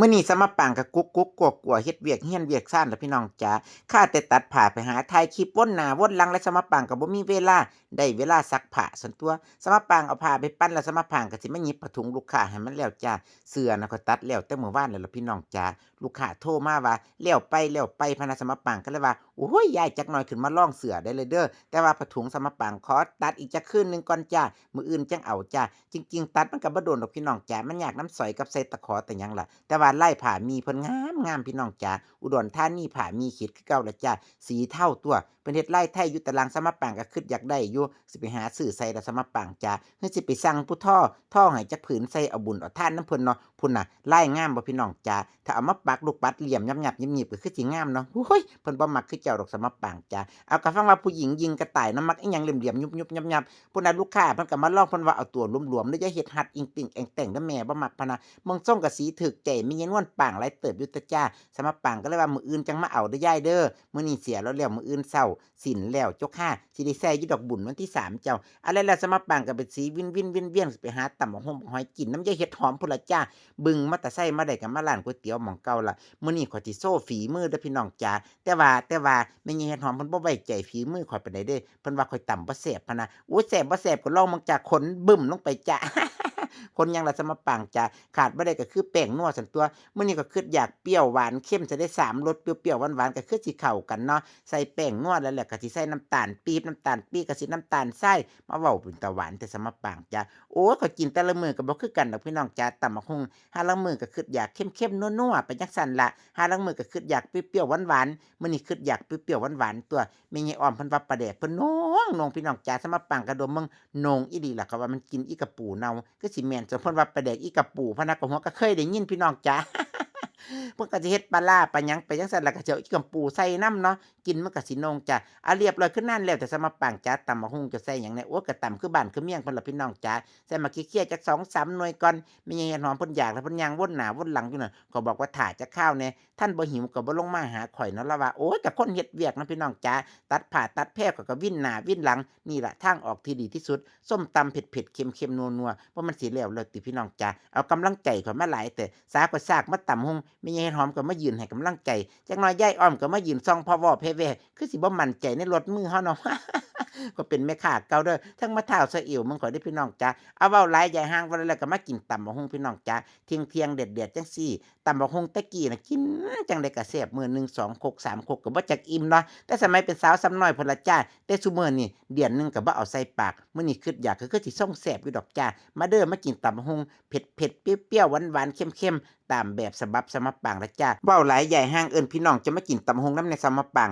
มื้อนี้สมาปังกับกุ๊กกุ๊กกวกกัวเฮ็ดเวียกเฮียนเวียกซ่านล่ะพี่น้องจ๋าข้าแต่ตัดผ้าไปหาถ่ายคลิปวนหนาวนลังและสมาปังก็บ่มีเวลาได้เวลาซักผ้าส่วนตัวสมาปังเอาผ้าไปปั้นแล้วสมาปังก็สิมาหยิบผ้าถุงลูกค้าให้มันแล้วจ้าเสื้อน่ะก็ตัดแล้วแต่มื้อวานแล้วล่ะพี่น้องจ๋าลูกค้าโทรมาว่าแล้วไปแล้วไปพะนะสมาปังก็เลยว่าโอ้ยยายจักหน่อยขึ้นมาล่องเสื้อได้เลยเด้อแต่ว่าผ้าถุงสมาปังขอตัดอีกจักคืนหนึงก่อนจ้ามื้ออื่นจังเอาจ้าจริง ๆ ตัดมันก็บ่โดนดอกพี่น้องจ๋ามันยากน้ำสอยกับใส่ตะขอแต่ยังล่ะแต่ว่าไล่ผ่ามีเพิ่นงามงามพี่น้องจ๋าอุดรธานีผ่ามีขีดคือเก่าละจ้าสีเท่าตัว เพิ่นเฮ็ดไล่ไทยอยู่ตารางสมัปังก็คิดอยากได้อยู่สิไปหาซื้อใส่ละสมัปังจ้าเฮือสิไปสั่งผู้ท่อท่อให้จักผืนใส่เอาบุญเอาท่านน้ำเพิ่นเนาะพุ่นน่ะไล่งามบ่พี่น้องจ๋าถ้าเอามาปักลูกปัดเหลี่ยมยับๆยิบๆก็คือสิงามเนาะโอ้ยเพิ่นบ่มักคือเจ้าดอกสมัปังจ้าเอาก็ฟังว่าผู้หญิงยิงกระต่ายน้ำมักอีหยังเหลี่ยมๆยุบๆยับๆพุ่นน่ะลูกค้าเพิ่นก็มาลองเพิ่นว่าเอาตัวหลวมๆแล้วอย่าเฮ็ดหัดอิงติ่งแองแต่งเด้อแม่บ่มักพะนะมองส่งกับสีถึกใจมีเงินวนป่างไรเติบอยุตะจ้าสมาป่างก็เลยว่ามื้ออื่นจังมาเอาได้ย่ายเด้อมื้อนี้เสียแล้วแล้วมื้ออื่นเศร้าสินแล้วจกห้าสิได้ใส่ยี่ดอกบุญวันที่สามเจ้าอะไรล่ะสมาป่างก็เป็นสีวินวินวินเวียนไปหาต่ำหอมหอยกินน้ำยาเห็ดหอมพุละจ้าบึงมาแต่ใส่มาได้กับมาร้านก๋วยเตี๋ยวหม่องเก่าละมื้อนี้ขอยสิโซ่ฝีมือเด้อพี่น้องจ้าแต่ว่าแต่ว่าแม่ยายเห็ดหอมเพิ่นบ่ไว้ใจฝีมือข่อยไปานใดเด้เพิ่นว่าข่อยต่ำบ่แซ่บพะนะโอ้ยแซ่บบ่แซ่บก็ลองมันจากขนบึ้มลงไปจ้า คนยังละสมาปังจ้าขาดบ่ได้ก็คือแป้งนัวสันตัวเมื้อนี้ก็คืออยากเปรี้ยวหวานเข้มจะได้สามรสเปรี้ยวๆหวานๆก็คือสิเข้ากันเนาะใส่แป้งนัวแล้วแหละก็สิใส่น้ำตาลปี๊บน้ำตาลปี๊บก็สิน้ำตาลทรายมาเว้าเป็นตาหวานแต่สมาปังจ้าโอ้ก็กินแต่ละมื้อก็บ่คือกันดอกพี่น้องจ้าตำบักหุ่งหาละมื้อก็คืออยากเข้มๆนัวๆไปจังซั่นละหาละมื้อก็คืออยากเปรี้ยวๆหวานๆมื้อนี้คืออยากเปรี้ยวๆหวานๆตัวแม่ยายอ้อมเพิ่นว่าปลาแดกเพิ่นน้องน้องพี่น้องจ้าสมาปังกระโดมมึงนงอีหลีล่ะเขาว่ามันกินอีกระปูเน่าก็สิแม่นจนเพิ่นว่าปลาแดกอีกระปูพะนักกะหัวก็เคยได้ยินพี่น้องจ้า เพิ่นก็สิเฮ็ดปลาร้าปลาหยังไปจังซั่นแล้วก็สิเอาอีกระปูใส่น้ำเนาะกินมันก็สินงจ้ะอะเรียบร้อยคือนั่นแล้วแต่สมาปังจ้าตำบักหุ่งจะใส่หยังแหน่โอ้ก็ตำคือบ้านคือเมียงเพิ่นล่ะพี่น้องจ๋าใส่มาเคี่ยๆจัก2-3หน่วยก่อนมีหยังเฮ็ดหอมเพิ่นอยากแล้วเพิ่นยางวนหน้าวนหลังอยู่น่ะก็บอกว่าถ่าจะข้าวแหน่ยท่านบ่หิวก็บ่ลงมาหาข่อยเนาะล้วว่าโอ้ยก็คนเฮ็ดเวียกนะพี่น้องจ๋าตัดผ่าตัดแพร่ก็ก็วิ่นหน้าวิ่นหลังนี่แหละทางออกที่ดีที่สุด ส้มตำเผ็ดเผ็ดๆเค็มเค็มนัวนัวๆว่ามันสีแล้วเลยติพี่น้องจ้าเอากำลังใจข่อยมาหลายแต่สาก็ซากมาต่ำหงไม่ยายหอมก็มายืนให้กำลังใจจากน้อยยายอ้อมก็มายืนซองพ่อวอเพเวคือสิบ่มั่นใจในรถมือเฮาเนาะ ก็เป็นแม่ค้าเก่าเด้อทั้งมาเท้าสะอิ๋วมึงขอได้พี่น้องจ้าเอาเว้าหลายยายห่างว่าแล้วก็มากินตำบักหุ่งพี่น้องจ้าเที่ยงเที่ยงเด็ดเด็ดจังซี่ตำบักหุ่งตะกี้นะกินจังได๋ก็แซ่บมือหนึ่งสองคกสามคกก็บ่จักอิ่มเนาะแต่สมัยเป็นสาวซ้ำน้อยพลจ้าแต่ซุมื้อนี่เดือนหนึงก็บ่เอาใส่ปากมื้อนี้คิดอยากก็คือสิส่งแซ่บอยู่ดอกจ้ามาเด้อมากินตำบักหุ่งเผ็ดเปรี้ยวๆหวานๆเค็มๆตามแบบฉบับสมปังละจ้าเว้าหลายใหญ่ห้างเอิ้นพี่น้องจะมากินตำบักหุ่งน้ำในสมปัง